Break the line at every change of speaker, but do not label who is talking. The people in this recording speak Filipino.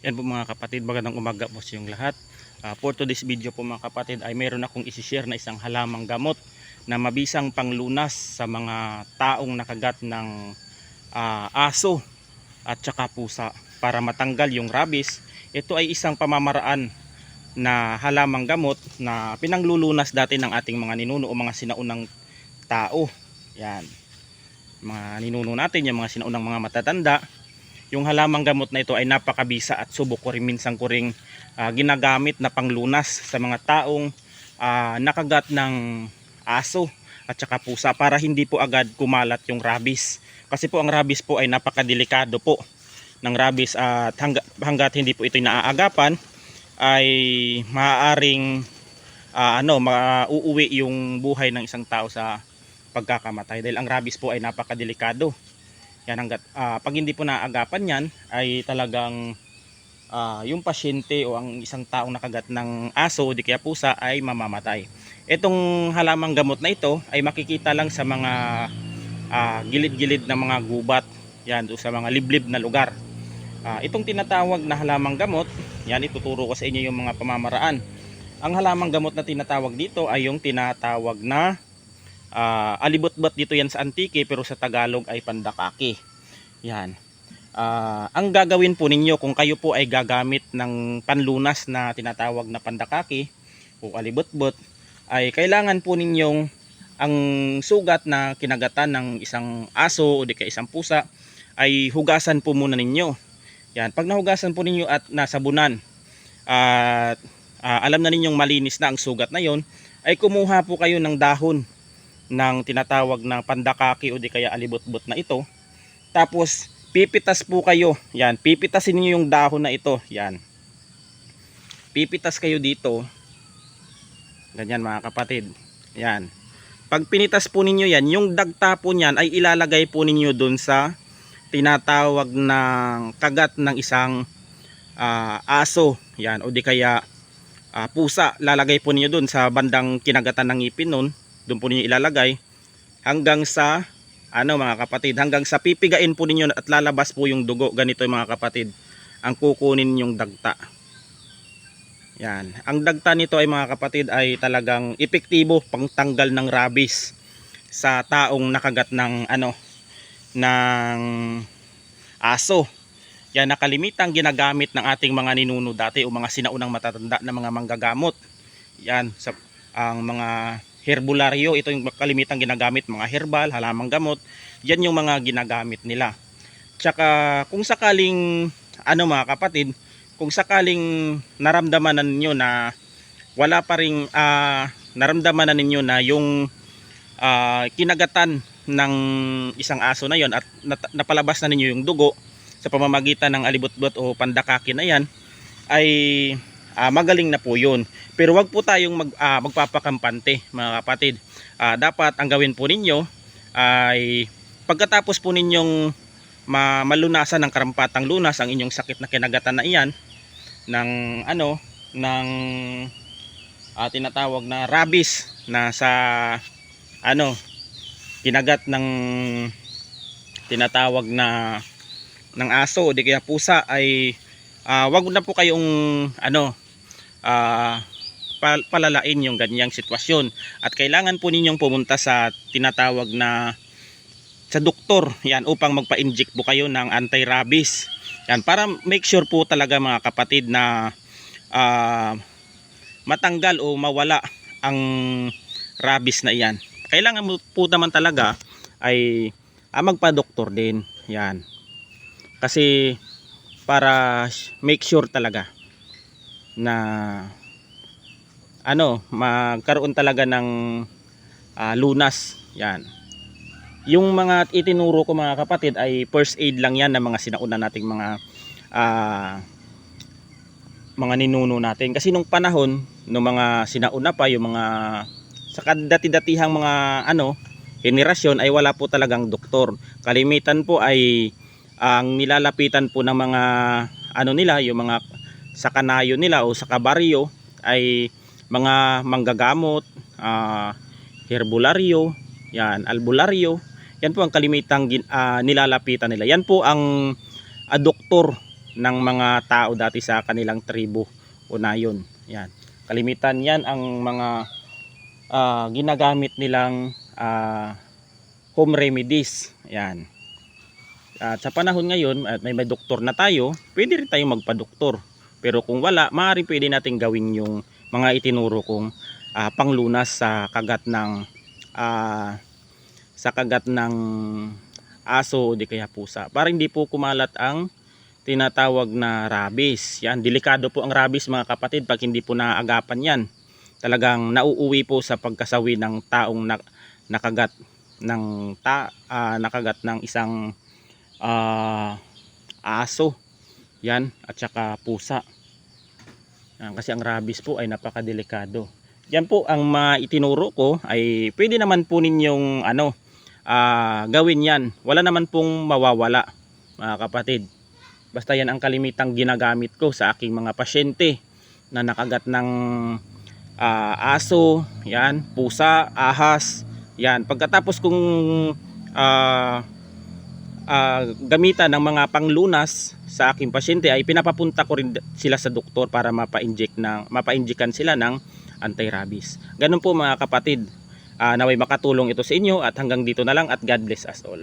Yan po mga kapatid, magandang umaga po sa inyong lahat. Ah, for today's video po mga kapatid ay mayroon akong isishare na isang halamang gamot na mabisang panglunas sa mga taong nakagat ng ah, aso at saka pusa para matanggal yung rabies. Ito ay isang pamamaraan na halamang gamot na pinanglulunas dati ng ating mga ninuno o mga sinaunang tao. Yan. Mga ninuno natin, yung mga sinaunang mga matatanda yung halamang gamot na ito ay napakabisa at subok ko rin minsan ko ring ah, ginagamit na panglunas sa mga taong ah, nakagat ng aso at saka pusa para hindi po agad kumalat yung rabies. Kasi po ang rabies po ay napakadelikado po ng rabies at hangga, hanggat hindi po ito naaagapan ay maaaring ah, ano mauuwi yung buhay ng isang tao sa pagkakamatay dahil ang rabies po ay napakadelikado. Yan hanggat ah, pag hindi po naagapan yan ay talagang ah, yung pasyente o ang isang taong nakagat ng aso o di kaya pusa ay mamamatay. Itong halamang gamot na ito ay makikita lang sa mga ah, gilid-gilid ng mga gubat yan o sa mga liblib na lugar. Ah, itong tinatawag na halamang gamot, yan ituturo ko sa inyo yung mga pamamaraan. Ang halamang gamot na tinatawag dito ay yung tinatawag na Ah, alibot-bot dito yan sa Antique pero sa Tagalog ay pandakaki. Yan. Ah, ang gagawin po ninyo kung kayo po ay gagamit ng panlunas na tinatawag na pandakaki o alibot-bot ay kailangan po ninyong ang sugat na kinagatan ng isang aso o di kaya isang pusa ay hugasan po muna ninyo. Yan, pag nahugasan po ninyo at nasabunan at ah, alam na ninyong malinis na ang sugat na yon ay kumuha po kayo ng dahon ng tinatawag na pandakaki o di kaya alibot-bot na ito. Tapos pipitas po kayo. Yan, pipitasin niyo yung dahon na ito. Yan. Pipitas kayo dito. Ganyan mga kapatid. Yan. Pag pinitas po ninyo yan, yung dagta po niyan ay ilalagay po ninyo dun sa tinatawag ng kagat ng isang ah, aso. Yan, o di kaya ah, pusa. Lalagay po ninyo dun sa bandang kinagatan ng ngipin nun doon po ninyo ilalagay hanggang sa ano mga kapatid hanggang sa pipigain po ninyo at lalabas po yung dugo. Ganito mga kapatid ang kukunin yung dagta. Yan. Ang dagta nito ay mga kapatid ay talagang epektibo pangtanggal ng rabies sa taong nakagat ng ano ng aso. Yan nakalimitang ginagamit ng ating mga ninuno dati o mga sinaunang matatanda na mga manggagamot. Yan sa ang mga herbularyo ito yung kalimitang ginagamit mga herbal halamang gamot yan yung mga ginagamit nila. Tsaka kung sakaling ano mga kapatid kung sakaling naramdaman na ninyo na wala pa ring ah, naramdaman na ninyo na yung ah, kinagatan ng isang aso na yon at napalabas na ninyo yung dugo sa pamamagitan ng alibot-bot o pandakaki na yan ay ah, magaling na po yun pero wag po tayong mag, ah, magpapakampante mga kapatid. Ah, dapat ang gawin po ninyo ay pagkatapos po ninyong ma malunasan ng karampatang lunas ang inyong sakit na kinagatan na iyan ng ano ng ah, tinatawag na rabies na sa ano kinagat ng tinatawag na ng aso o di kaya pusa ay ah, wag na po kayong ano pal- palalain yung ganyang sitwasyon. At kailangan po ninyong pumunta sa tinatawag na sa doktor yan upang magpa-inject po kayo ng anti-rabies. Yan para make sure po talaga mga kapatid na ah, matanggal o mawala ang rabies na iyan. Kailangan mo po naman talaga ay ah, magpa-doktor din. Yan. Kasi para make sure talaga na ano magkaroon talaga ng ah, lunas. Yan. Yung mga itinuro ko mga kapatid ay first aid lang yan ng mga sinauna nating mga ah, mga ninuno natin. Kasi nung panahon ng mga sinauna pa yung mga sa dati-datihang mga ano henerasyon ay wala po talagang doktor. Kalimitan po ay ang nilalapitan po ng mga ano nila yung mga sa kanayo nila o sa kabaryo ay mga manggagamot, ah, herbularyo, yan, albularyo. Yan po ang kalimitang ah, nilalapitan nila. Yan po ang ah, doktor ng mga tao dati sa kanilang tribo o nayon. Yan. Kalimitan yan ang mga ah, ginagamit nilang ah, home remedies. Yan. At sa panahon ngayon, at may, may doktor na tayo, pwede rin tayong magpa-doktor. Pero kung wala, maaari pwede nating gawin yung mga itinuro kong ah, panglunas sa kagat ng ah, sa kagat ng aso o di kaya pusa. Para hindi po kumalat ang tinatawag na rabies. Yan, delikado po ang rabies mga kapatid pag hindi po naaagapan yan. Talagang nauuwi po sa pagkasawi ng taong na, nakagat ng ta, ah, nakagat ng isang ah, aso. Yan, at saka pusa. Yan, kasi ang rabies po ay napakadelikado. Yan po ang maitinuro ko ay pwede naman po ninyong ano ah, gawin yan. Wala naman pong mawawala mga kapatid. Basta yan ang kalimitang ginagamit ko sa aking mga pasyente na nakagat ng ah, aso, yan, pusa, ahas, yan. Pagkatapos kong ah, ah, gamitan ng mga panglunas sa aking pasyente ay pinapapunta ko rin sila sa doktor para mapa-inject ng mapa-injectan sila ng anti-rabies. Ganun po mga kapatid. Ah, naway makatulong ito sa inyo at hanggang dito na lang at God bless us all.